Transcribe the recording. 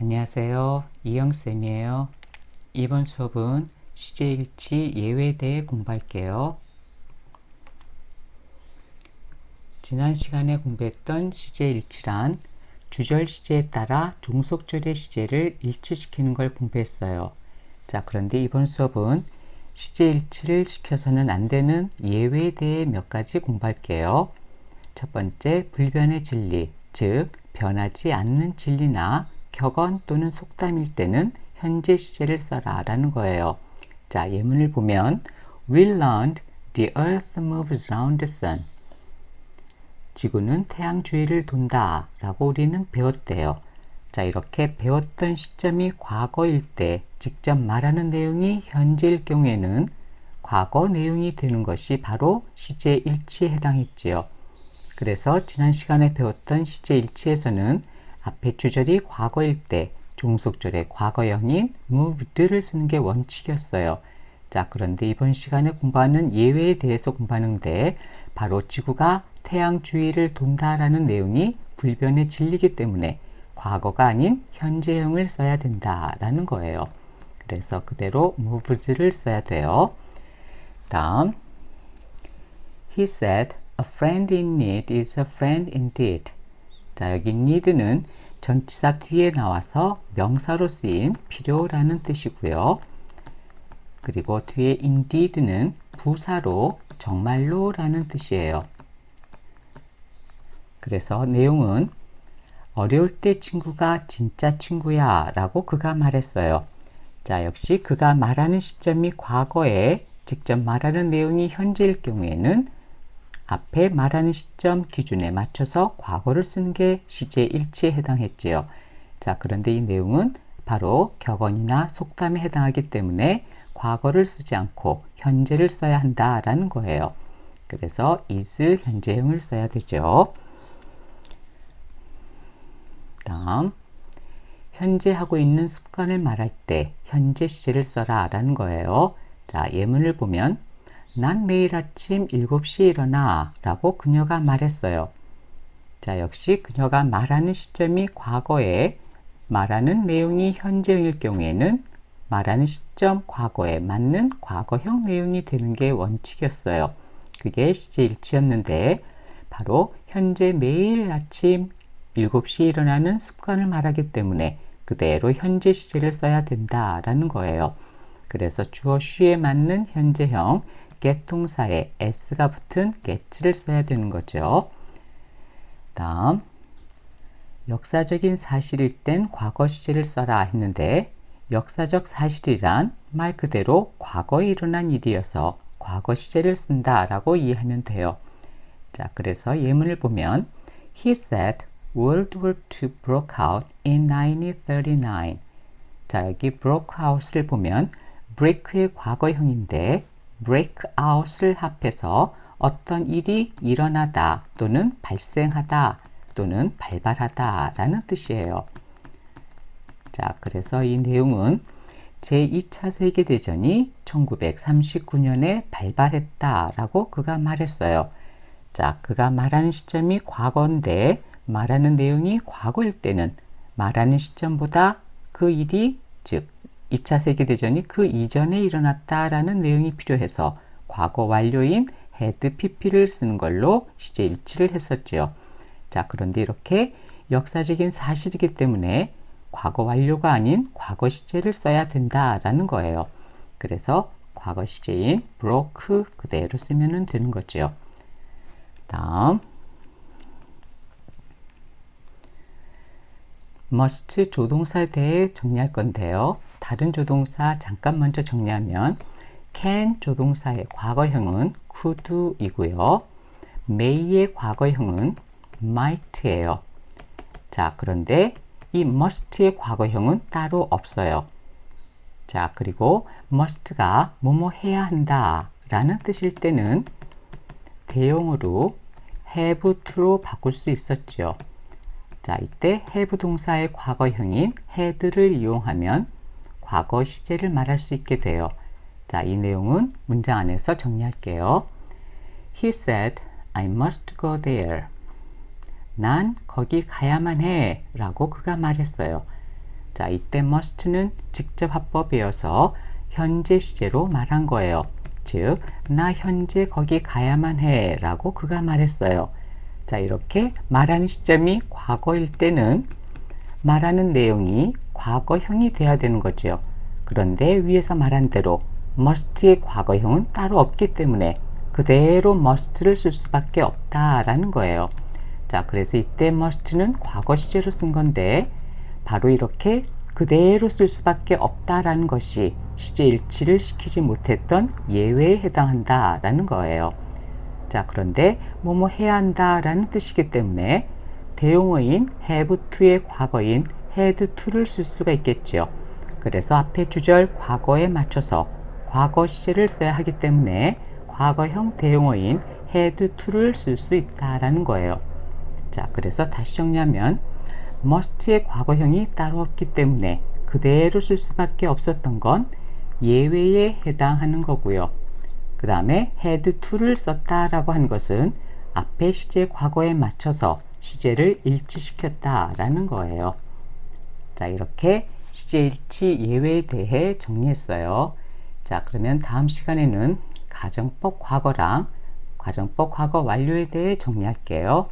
안녕하세요. 이영쌤이에요. 이번 수업은 시제일치 예외에 대해 공부할게요. 지난 시간에 공부했던 시제일치란 주절 시제에 따라 종속절의 시제를 일치시키는 걸 공부했어요. 자, 그런데 이번 수업은 시제일치를 시켜서는 안 되는 예외에 대해 몇 가지 공부할게요. 첫 번째, 불변의 진리, 즉 변하지 않는 진리나 격언 또는 속담일 때는 현재 시제를 써라 라는 거예요. 자, 예문을 보면 We learned the earth moves around the sun. 지구는 태양 주위를 돈다 라고 우리는 배웠대요. 자, 이렇게 배웠던 시점이 과거일 때 직접 말하는 내용이 현재일 경우에는 과거 내용이 되는 것이 바로 시제 일치에 해당했지요. 그래서 지난 시간에 배웠던 시제 일치에서는 앞에 주절이 과거일 때 종속절의 과거형인 moved를 쓰는 게 원칙이었어요. 자, 그런데 이번 시간에 공부하는 예외에 대해서 공부하는데 바로 지구가 태양 주위를 돈다라는 내용이 불변의 진리이기 때문에 과거가 아닌 현재형을 써야 된다라는 거예요. 그래서 그대로 moved를 써야 돼요. 다음 He said, A friend in need is a friend indeed. 자, 여기 need는 전치사 뒤에 나와서 명사로 쓰인 필요라는 뜻이고요. 그리고 뒤에 indeed는 부사로 정말로 라는 뜻이에요. 그래서 내용은 어려울 때 친구가 진짜 친구야 라고 그가 말했어요. 자, 역시 그가 말하는 시점이 과거에 직접 말하는 내용이 현재일 경우에는 앞에 말하는 시점 기준에 맞춰서 과거를 쓰는 게 시제 일치에 해당했지요. 자, 그런데 이 내용은 바로 격언이나 속담에 해당하기 때문에 과거를 쓰지 않고 현재를 써야 한다라는 거예요. 그래서 is 현재형을 써야 되죠. 다음 현재 하고 있는 습관을 말할 때 현재 시제를 써라 라는 거예요. 자, 예문을 보면 난 매일 아침 7시에 일어나 라고 그녀가 말했어요. 자, 역시 그녀가 말하는 시점이 과거에 말하는 내용이 현재일 경우에는 말하는 시점 과거에 맞는 과거형 내용이 되는 게 원칙이었어요. 그게 시제 일치였는데 바로 현재 매일 아침 7시에 일어나는 습관을 말하기 때문에 그대로 현재 시제를 써야 된다라는 거예요. 그래서 주어 쉬에 맞는 현재형 동사에 s가 붙은 get를 써야 되는 거죠. 다음 역사적인 사실일 땐 과거 시제를 써라 했는데 역사적 사실이란 말 그대로 과거에 일어난 일이어서 과거 시제를 쓴다 라고 이해하면 돼요. 자, 그래서 예문을 보면 He said World War II broke out in 1939. 자, 여기 broke out을 보면 break의 과거형인데 break out을 합해서 어떤 일이 일어나다 또는 발생하다 또는 발발하다 라는 뜻이에요. 자, 그래서 이 내용은 제2차 세계대전이 1939년에 발발했다 라고 그가 말했어요. 자, 그가 말하는 시점이 과거인데 말하는 내용이 과거일 때는 말하는 시점보다 그 일이 즉 2차 세계대전이 그 이전에 일어났다라는 내용이 필요해서 과거 완료인 had pp를 쓰는 걸로 시제 일치를 했었지요. 자, 그런데 이렇게 역사적인 사실이기 때문에 과거 완료가 아닌 과거 시제를 써야 된다라는 거예요. 그래서 과거 시제인 broke 그대로 쓰면 되는 거죠. 다음 must 조동사에 대해 정리할 건데요. 다른 조동사 잠깐 먼저 정리하면 can 조동사의 과거형은 could이고요. may의 과거형은 might예요. 자, 그런데 이 must의 과거형은 따로 없어요. 자, 그리고 must가 뭐뭐 해야 한다 라는 뜻일 때는 대용어로 have to로 바꿀 수 있었죠. 자, 이때 have 동사의 과거형인 had를 이용하면 과거 시제를 말할 수 있게 돼요. 자, 이 내용은 문장 안에서 정리할게요. He said, I must go there. 난 거기 가야만 해. 라고 그가 말했어요. 자, 이때 must는 직접 화법이어서 현재 시제로 말한 거예요. 즉, 나 현재 거기 가야만 해 라고 그가 말했어요. 자, 이렇게 말하는 시점이 과거일 때는 말하는 내용이 과거형이 돼야 되는 거죠. 그런데 위에서 말한 대로 must의 과거형은 따로 없기 때문에 그대로 must를 쓸 수밖에 없다라는 거예요. 자, 그래서 이때 must는 과거 시제로 쓴 건데 바로 이렇게 그대로 쓸 수밖에 없다라는 것이 시제 일치를 시키지 못했던 예외에 해당한다라는 거예요. 자, 그런데 뭐뭐 해야 한다라는 뜻이기 때문에 대용어인 have to의 과거인 had to를 쓸 수가 있겠지요. 그래서 앞에 주절 과거에 맞춰서 과거 시제를 써야 하기 때문에 과거형 대용어인 had to를 쓸 수 있다라는 거예요. 자, 그래서 다시 정리하면 must의 과거형이 따로 없기 때문에 그대로 쓸 수밖에 없었던 건 예외에 해당하는 거고요. 그 다음에 had to를 썼다라고 하는 것은 앞에 시제 과거에 맞춰서 시제를 일치시켰다라는 거예요. 자, 이렇게 일치 예외에 대해 정리했어요. 자, 그러면 다음 시간에는 가정법 과거랑 가정법 과거 완료에 대해 정리할게요.